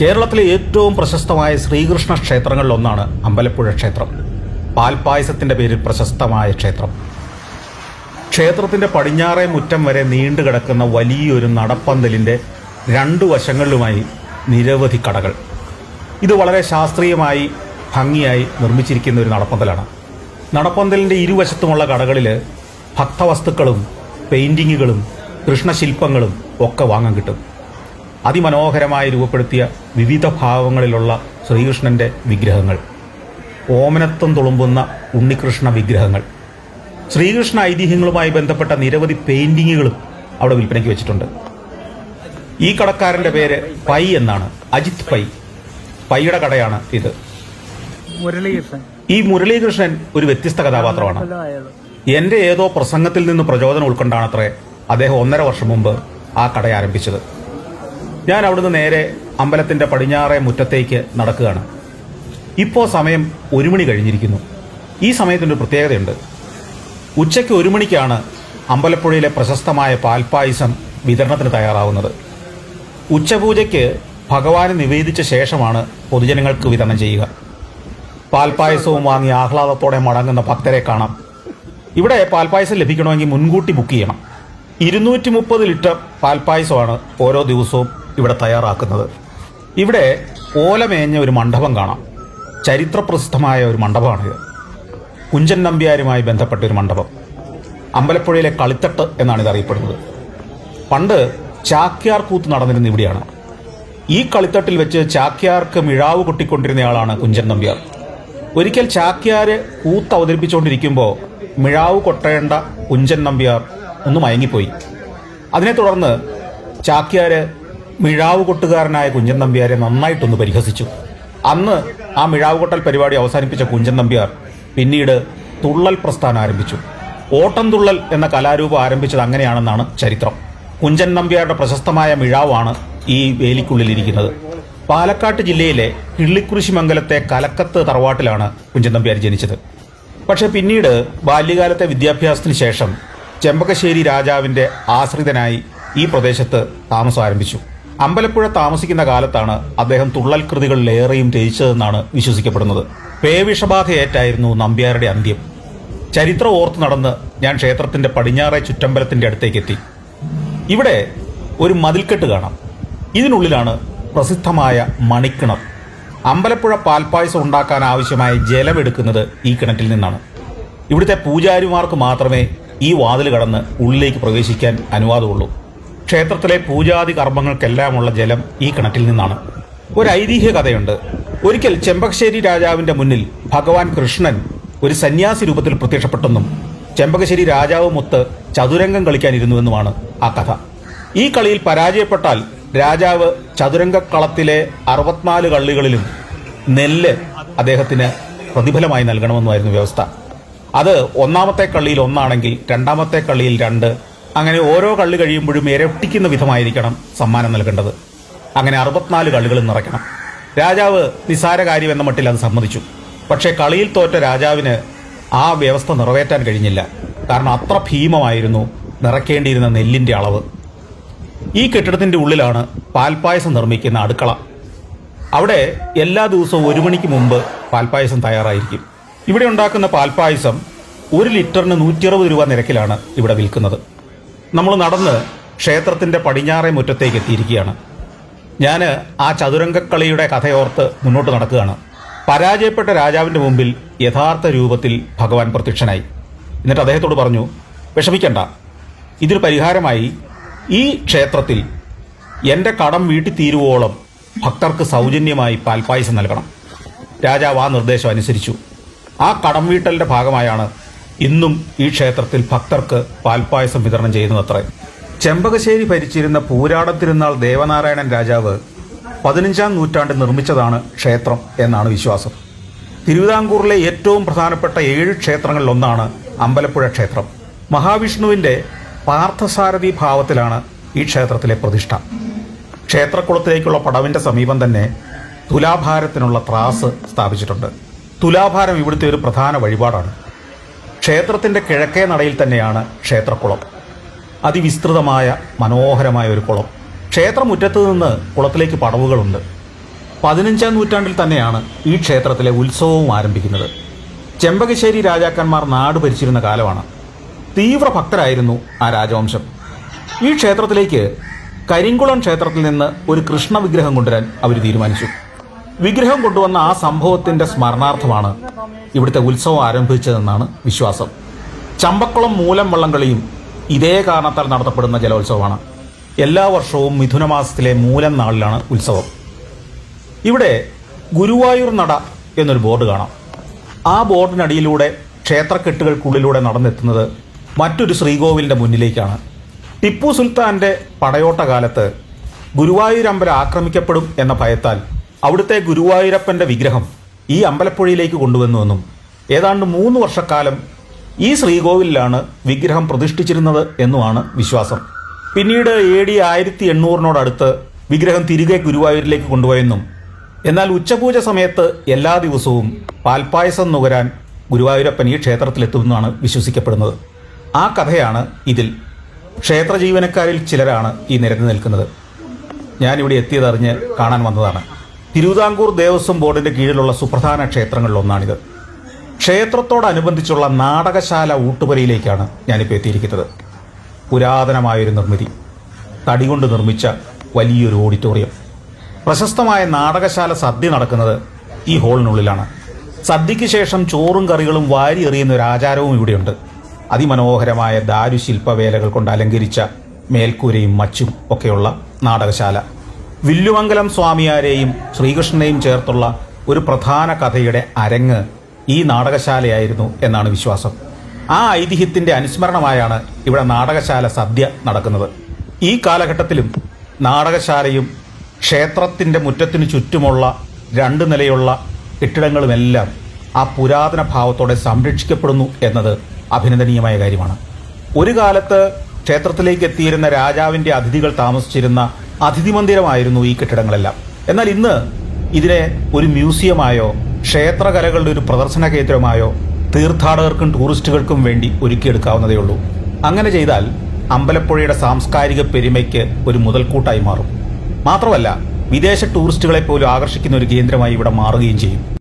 കേരളത്തിലെ ഏറ്റവും പ്രശസ്തമായ ശ്രീകൃഷ്ണ ക്ഷേത്രങ്ങളിലൊന്നാണ് അമ്പലപ്പുഴ ക്ഷേത്രം. പാൽപ്പായസത്തിന്റെ പേരിൽ പ്രശസ്തമായ ക്ഷേത്രം. ക്ഷേത്രത്തിന്റെ പടിഞ്ഞാറേ മുറ്റം വരെ നീണ്ടു കിടക്കുന്ന വലിയൊരു നടപ്പന്തലിന്റെ രണ്ടു വശങ്ങളിലുമായി നിരവധി കടകൾ. ഇത് വളരെ ശാസ്ത്രീയമായി ഭംഗിയായി നിർമ്മിച്ചിരിക്കുന്ന ഒരു നടപ്പന്തലാണ്. നടപ്പന്തലിന്റെ ഇരുവശത്തുമുള്ള കടകളിൽ ഭക്തവസ്തുക്കളും പെയിന്റിങ്ങുകളും കൃഷ്ണശില്പങ്ങളും ഒക്കെ വാങ്ങാൻ കിട്ടും. അതിമനോഹരമായി രൂപപ്പെടുത്തിയ വിവിധ ഭാവങ്ങളിലുള്ള ശ്രീകൃഷ്ണന്റെ വിഗ്രഹങ്ങൾ. ഓമനത്വം തുളുമ്പുന്ന ഉണ്ണികൃഷ്ണ വിഗ്രഹങ്ങൾ. ശ്രീകൃഷ്ണ ഐതിഹ്യങ്ങളുമായി ബന്ധപ്പെട്ട നിരവധി പെയിന്റിങ്ങുകളും അവിടെ വിൽപ്പനയ്ക്ക് വെച്ചിട്ടുണ്ട്. ഈ കടക്കാരന്റെ പേര് പൈ എന്നാണ്. അജിത് പൈ. പൈയുടെ കടയാണ് ഇത്. ഈ മുരളീകൃഷ്ണൻ ഒരു വ്യത്യസ്ത കഥാപാത്രമാണ്. എന്റെ ഏതോ പ്രസംഗത്തിൽ നിന്ന് പ്രചോദനം ഉൾക്കൊണ്ടാണത്രേ അദ്ദേഹം ഒന്നര വർഷം മുമ്പ് ആ കട ആരംഭിച്ചത്. ഞാൻ അവിടുന്ന് നേരെ അമ്പലത്തിന്റെ പടിഞ്ഞാറേ മുറ്റത്തേക്ക് നടക്കുകയാണ്. ഇപ്പോൾ സമയം ഒരു മണി കഴിഞ്ഞിരിക്കുന്നു. ഈ സമയത്തിന്റെ പ്രത്യേകതയുണ്ട്. ഉച്ചയ്ക്ക് ഒരു മണിക്കാണ് അമ്പലപ്പുഴയിലെ പ്രശസ്തമായ പാൽപ്പായസം വിതരണത്തിന് തയ്യാറാവുന്നത്. ഉച്ചപൂജയ്ക്ക് ഭഗവാന് നിവേദിച്ച ശേഷമാണ് പൊതുജനങ്ങൾക്ക് വിതരണം ചെയ്യുക. പാൽപ്പായസവും വാങ്ങി ആഹ്ലാദത്തോടെ മടങ്ങുന്ന ഭക്തരെ കാണാം. ഇവിടെ പാൽപ്പായസം ലഭിക്കണമെങ്കിൽ മുൻകൂട്ടി ബുക്ക് ചെയ്യണം. ഇരുന്നൂറ്റി മുപ്പത് ലിറ്റർ പാൽപ്പായസമാണ് ഓരോ ദിവസവും ഇവിടെ തയ്യാറാക്കുന്നത്. ഇവിടെ ഓലമേഞ്ഞ ഒരു മണ്ഡപം കാണാം. ചരിത്രപ്രസിദ്ധമായ ഒരു മണ്ഡപമാണിത്. കുഞ്ചൻ നമ്പ്യാരുമായി ബന്ധപ്പെട്ട ഒരു മണ്ഡപം. അമ്പലപ്പുഴയിലെ കളിത്തട്ട് എന്നാണ് ഇത് അറിയപ്പെടുന്നത്. പണ്ട് ചാക്യാർ കൂത്ത് നടന്നിരുന്ന ഇവിടെയാണ്. ഈ കളിത്തട്ടിൽ വെച്ച് ചാക്യാർക്ക് മിഴാവ് കൊട്ടിക്കൊണ്ടിരുന്നയാളാണ് കുഞ്ചൻ നമ്പ്യാർ. ഒരിക്കൽ ചാക്യാര് കൂത്ത് അവതരിപ്പിച്ചുകൊണ്ടിരിക്കുമ്പോൾ മിഴാവ് കൊട്ടേണ്ട കുഞ്ചൻ നമ്പ്യാർ ഒന്ന് മയങ്ങിപ്പോയി. അതിനെ തുടർന്ന് ചാക്യാര് മിഴാവ് കൊട്ടുകാരനായ കുഞ്ചൻ നമ്പ്യാരെ നന്നായിട്ടൊന്ന് പരിഹസിച്ചു. അന്ന് ആ മിഴാവ് കൊട്ടൽ പരിപാടി അവസാനിപ്പിച്ച കുഞ്ചൻ നമ്പ്യാർ പിന്നീട് തുള്ളൽ പ്രസ്ഥാനം ആരംഭിച്ചു. ഓട്ടം തുള്ളൽ എന്ന കലാരൂപം ആരംഭിച്ചത് അങ്ങനെയാണെന്നാണ് ചരിത്രം. കുഞ്ചൻ നമ്പ്യാരുടെ പ്രശസ്തമായ മിഴാവാണ് ഈ വേലിക്കുള്ളിലിരിക്കുന്നത്. പാലക്കാട്ട് ജില്ലയിലെ കിള്ളിക്കുറിശിമംഗലത്തെ കലക്കത്ത് തറവാട്ടിലാണ് കുഞ്ചൻ നമ്പ്യാർ ജനിച്ചത്. പക്ഷെ പിന്നീട് ബാല്യകാലത്തെ വിദ്യാഭ്യാസത്തിന് ശേഷം ചെമ്പകശ്ശേരി രാജാവിന്റെ ആശ്രിതനായി ഈ പ്രദേശത്ത് താമസം ആരംഭിച്ചു. അമ്പലപ്പുഴ താമസിക്കുന്ന കാലത്താണ് അദ്ദേഹം തുള്ളൽ കൃതികളിലേറെയും രചിച്ചതെന്നാണ് വിശ്വസിക്കപ്പെടുന്നത്. പേവിഷബാധയേറ്റായിരുന്നു നമ്പ്യാരുടെ അന്ത്യം. ചരിത്രം ഓർത്ത് നടന്ന് ഞാൻ ക്ഷേത്രത്തിന്റെ പടിഞ്ഞാറേ ചുറ്റമ്പലത്തിന്റെ അടുത്തേക്ക് എത്തി ഇവിടെ ഒരു മതിൽക്കെട്ട് കാണാം. ഇതിനുള്ളിലാണ് പ്രസിദ്ധമായ മണിക്കിണർ. അമ്പലപ്പുഴ പാൽപ്പായസം ഉണ്ടാക്കാൻ ആവശ്യമായ ജലമെടുക്കുന്നത് ഈ കിണറ്റിൽ നിന്നാണ്. ഇവിടുത്തെ പൂജാരിമാർക്ക് മാത്രമേ ഈ വാതിൽ കടന്ന് ഉള്ളിലേക്ക് പ്രവേശിക്കാൻ അനുവാദമുള്ളൂ. ക്ഷേത്രത്തിലെ പൂജാതി കർമ്മങ്ങൾക്കെല്ലാമുള്ള ജലം ഈ കിണറ്റിൽ നിന്നാണ്. ഒരു ഐതിഹ്യ കഥയുണ്ട്. ഒരിക്കൽ ചെമ്പകശ്ശേരി രാജാവിന്റെ മുന്നിൽ ഭഗവാൻ കൃഷ്ണൻ ഒരു സന്യാസി രൂപത്തിൽ പ്രത്യക്ഷപ്പെട്ടെന്നും ചെമ്പകശ്ശേരി രാജാവ് മൊത്ത് ചതുരംഗം കളിക്കാനിരുന്നുവെന്നുമാണ് ആ കഥ. ഈ കളിയിൽ പരാജയപ്പെട്ടാൽ രാജാവ് ചതുരംഗക്കളത്തിലെ അറുപത്തിനാല് കള്ളികളിലും നെല്ല് അദ്ദേഹത്തിന് പ്രതിഫലമായി നൽകണമെന്നുമായിരുന്നു വ്യവസ്ഥ. അത് ഒന്നാമത്തെ കള്ളിയിൽ ഒന്നാണെങ്കിൽ രണ്ടാമത്തെ കള്ളിയിൽ രണ്ട് അങ്ങനെ ഓരോ കള്ളി കഴിയുമ്പോഴും ഇരട്ടിക്കുന്ന വിധമായിരിക്കണം സമ്മാനം നൽകേണ്ടത്. അങ്ങനെ അറുപത്തിനാല് കള്ളികളും നിറയ്ക്കണം. രാജാവ് നിസാര കാര്യം എന്ന മട്ടിൽ അത് സമ്മതിച്ചു. പക്ഷേ കളിയിൽ തോറ്റ രാജാവിന് ആ വ്യവസ്ഥ നിറവേറ്റാൻ കഴിഞ്ഞില്ല. കാരണം അത്ര ഭീമമായിരുന്നു നിറയ്ക്കേണ്ടിയിരുന്ന നെല്ലിന്റെ അളവ്. ഈ കെട്ടിടത്തിന്റെ ഉള്ളിലാണ് പാൽപ്പായസം നിർമ്മിക്കുന്ന അടുക്കള. അവിടെ എല്ലാ ദിവസവും ഒരു മണിക്ക് മുമ്പ് പാൽപ്പായസം തയ്യാറായിരിക്കും. ഇവിടെ ഉണ്ടാക്കുന്ന പാൽപ്പായസം ഒരു ലിറ്ററിന് നൂറ്റി അറുപത് രൂപ നിരക്കിലാണ് ഇവിടെ വിൽക്കുന്നത്. നമ്മൾ നടന്ന് ക്ഷേത്രത്തിന്റെ പടിഞ്ഞാറേ മുറ്റത്തേക്ക് എത്തിയിരിക്കുകയാണ്. ഞാൻ ആ ചതുരംഗക്കളിയുടെ കഥയോർത്ത് മുന്നോട്ട് നടക്കുകയാണ്. പരാജയപ്പെട്ട രാജാവിന്റെ മുമ്പിൽ യഥാർത്ഥ രൂപത്തിൽ ഭഗവാൻ പ്രത്യക്ഷനായി. എന്നിട്ട് അദ്ദേഹത്തോട് പറഞ്ഞു വിഷമിക്കണ്ട. ഇതിന് പരിഹാരമായി. ഈ ക്ഷേത്രത്തിൽ എന്റെ കടം വീട്ടി തീരുവോളം ഭക്തർക്ക് സൗജന്യമായി പാൽപ്പായസം നൽകണം. രാജാവ് ആ നിർദ്ദേശം അനുസരിച്ചു. ആ കടം വീട്ടലിന്റെ ഭാഗമായാണ് ഇന്നും ഈ ക്ഷേത്രത്തിൽ ഭക്തർക്ക് പാൽപായസം വിതരണം ചെയ്യുന്നതത്രേ. ചെമ്പകശ്ശേരി ഭരിച്ചിരുന്ന പൂരാടം തിരുനാൾ ദേവനാരായണൻ രാജാവ് പതിനഞ്ചാം നൂറ്റാണ്ടിൽ നിർമ്മിച്ചതാണ് ക്ഷേത്രം എന്നാണ് വിശ്വാസം. തിരുവിതാംകൂറിലെ ഏറ്റവും പ്രധാനപ്പെട്ട ഏഴ് ക്ഷേത്രങ്ങളിലൊന്നാണ് അമ്പലപ്പുഴ ക്ഷേത്രം. മഹാവിഷ്ണുവിന്റെ പാർത്ഥസാരഥി ഭാവത്തിലാണ് ഈ ക്ഷേത്രത്തിലെ പ്രതിഷ്ഠ. ക്ഷേത്രക്കുളത്തിലേക്കുള്ള പടവിന്റെ സമീപം തന്നെ തുലാഭാരത്തിനുള്ള ത്രാസ് സ്ഥാപിച്ചിട്ടുണ്ട്. തുലാഭാരം ഇവിടുത്തെ ഒരു പ്രധാന വഴിപാടാണ്. ക്ഷേത്രത്തിന്റെ കിഴക്കേ നടയിൽ തന്നെയാണ് ക്ഷേത്രക്കുളം. അതിവിസ്തൃതമായ മനോഹരമായ ഒരു കുളം. ക്ഷേത്രമുറ്റത്ത് നിന്ന് കുളത്തിലേക്ക് പടവുകളുണ്ട്. പതിനഞ്ചാം നൂറ്റാണ്ടിൽ തന്നെയാണ് ഈ ക്ഷേത്രത്തിലെ ഉത്സവവും ആരംഭിക്കുന്നത്. ചെമ്പകശ്ശേരി രാജാക്കന്മാർ നാട് ഭരിച്ചിരുന്ന കാലമാണ്. തീവ്ര ഭക്തരായിരുന്നു ആ രാജവംശം. ഈ ക്ഷേത്രത്തിലേക്ക് കരിങ്കുളം ക്ഷേത്രത്തിൽ നിന്ന് ഒരു കൃഷ്ണ വിഗ്രഹം കൊണ്ടുവരാൻ അവർ തീരുമാനിച്ചു. വിഗ്രഹം കൊണ്ടുവന്ന ആ സംഭവത്തിന്റെ സ്മരണാർത്ഥമാണ് ഇവിടുത്തെ ഉത്സവം ആരംഭിച്ചതെന്നാണ് വിശ്വാസം. ചമ്പക്കുളം മൂലം വള്ളംകളിയും ഇതേ കാരണത്താൽ നടത്തപ്പെടുന്ന ജലോത്സവമാണ്. എല്ലാ വർഷവും മിഥുനമാസത്തിലെ മൂലം നാളിലാണ് ഉത്സവം. ഇവിടെ ഗുരുവായൂർ നട എന്നൊരു ബോർഡ് കാണാം. ആ ബോർഡിനടിയിലൂടെ ക്ഷേത്രക്കെട്ടുകൾക്കുള്ളിലൂടെ നടന്നെത്തുന്നത് മറ്റൊരു ശ്രീകോവിലിന്റെ മുന്നിലേക്കാണ്. ടിപ്പു സുൽത്താന്റെ പടയോട്ട കാലത്ത് ഗുരുവായൂരമ്പലം ആക്രമിക്കപ്പെടും എന്ന ഭയത്താൽ അവിടുത്തെ ഗുരുവായൂരപ്പന്റെ വിഗ്രഹം ഈ അമ്പലപ്പുഴയിലേക്ക് കൊണ്ടുവന്നുവെന്നും ഏതാണ്ട് മൂന്ന് വർഷക്കാലം ഈ ശ്രീകോവിലാണ് വിഗ്രഹം പ്രതിഷ്ഠിച്ചിരുന്നത് എന്നുമാണ് വിശ്വാസം. പിന്നീട് എ ഡി ആയിരത്തി എണ്ണൂറിനോടടുത്ത് വിഗ്രഹം തിരികെ ഗുരുവായൂരിലേക്ക് കൊണ്ടുപോയെന്നും എന്നാൽ ഉച്ചപൂജ സമയത്ത് എല്ലാ ദിവസവും പാൽപ്പായസം നുകരാൻ ഗുരുവായൂരപ്പൻ ഈ ക്ഷേത്രത്തിലെത്തുമെന്നാണ് വിശ്വസിക്കപ്പെടുന്നത്. ആ കഥയാണ് ഇതിൽ ക്ഷേത്ര ജീവനക്കാരിൽ ചിലരാണ് ഈ നിരന്നു നിൽക്കുന്നത്. ഞാനിവിടെ എത്തിയതറിഞ്ഞ് കാണാൻ വന്നതാണ്. തിരുവിതാംകൂർ ദേവസ്വം ബോർഡിന്റെ കീഴിലുള്ള സുപ്രധാന ക്ഷേത്രങ്ങളിലൊന്നാണിത്. ക്ഷേത്രത്തോടനുബന്ധിച്ചുള്ള നാടകശാല ഊട്ടുപുരയിലേക്കാണ് ഞാനിപ്പോൾ എത്തിയിരിക്കുന്നത്. പുരാതനമായൊരു നിർമ്മിതി. തടി കൊണ്ട് നിർമ്മിച്ച വലിയൊരു ഓഡിറ്റോറിയം. പ്രശസ്തമായ നാടകശാല സദ്യ നടക്കുന്നത് ഈ ഹോളിനുള്ളിലാണ്. സദ്യയ്ക്ക് ശേഷം ചോറും കറികളും വാരി എറിയുന്ന ഒരു ആചാരവും ഇവിടെയുണ്ട്. അതിമനോഹരമായ ദാരുശില്പവേലകൾ കൊണ്ട് അലങ്കരിച്ച മേൽക്കൂരയും മച്ചും ഒക്കെയുള്ള നാടകശാല. വില്ലുമംഗലം സ്വാമിയാരെയും ശ്രീകൃഷ്ണനെയും ചേർത്തുള്ള ഒരു പ്രധാന കഥയുടെ അരങ്ങ് ഈ നാടകശാലയായിരുന്നു എന്നാണ് വിശ്വാസം. ആ ഐതിഹ്യത്തിന്റെ അനുസ്മരണമായാണ് ഇവിടെ നാടകശാല സദ്യ നടക്കുന്നത്. ഈ കാലഘട്ടത്തിലും നാടകശാലയും ക്ഷേത്രത്തിന്റെ മുറ്റത്തിനു ചുറ്റുമുള്ള രണ്ട് നിലയുള്ള കെട്ടിടങ്ങളുമെല്ലാം ആ പുരാതന ഭാവത്തോടെ സംരക്ഷിക്കപ്പെടുന്നു എന്നത് അഭിനന്ദനീയമായ കാര്യമാണ്. ഒരു കാലത്ത് ക്ഷേത്രത്തിലേക്ക് എത്തിയിരുന്ന രാജാവിന്റെ അതിഥികൾ താമസിച്ചിരുന്ന അതിഥി മന്ദിരമായിരുന്നു ഈ കെട്ടിടങ്ങളെല്ലാം. എന്നാൽ ഇന്ന് ഇതിനെ ഒരു മ്യൂസിയമായോ ക്ഷേത്രകലകളുടെ ഒരു പ്രദർശന കേന്ദ്രമായോ തീർത്ഥാടകർക്കും ടൂറിസ്റ്റുകൾക്കും വേണ്ടി ഒരുക്കിയെടുക്കാവുന്നതേ ഉള്ളൂ. അങ്ങനെ ചെയ്താൽ അമ്പലപ്പുഴയുടെ സാംസ്കാരിക പെരുമയ്ക്ക് ഒരു മുതൽക്കൂട്ടായി മാറും. മാത്രമല്ല വിദേശ ടൂറിസ്റ്റുകളെ പോലും ആകർഷിക്കുന്ന ഒരു കേന്ദ്രമായി ഇവിടെ മാറുകയും ചെയ്യും.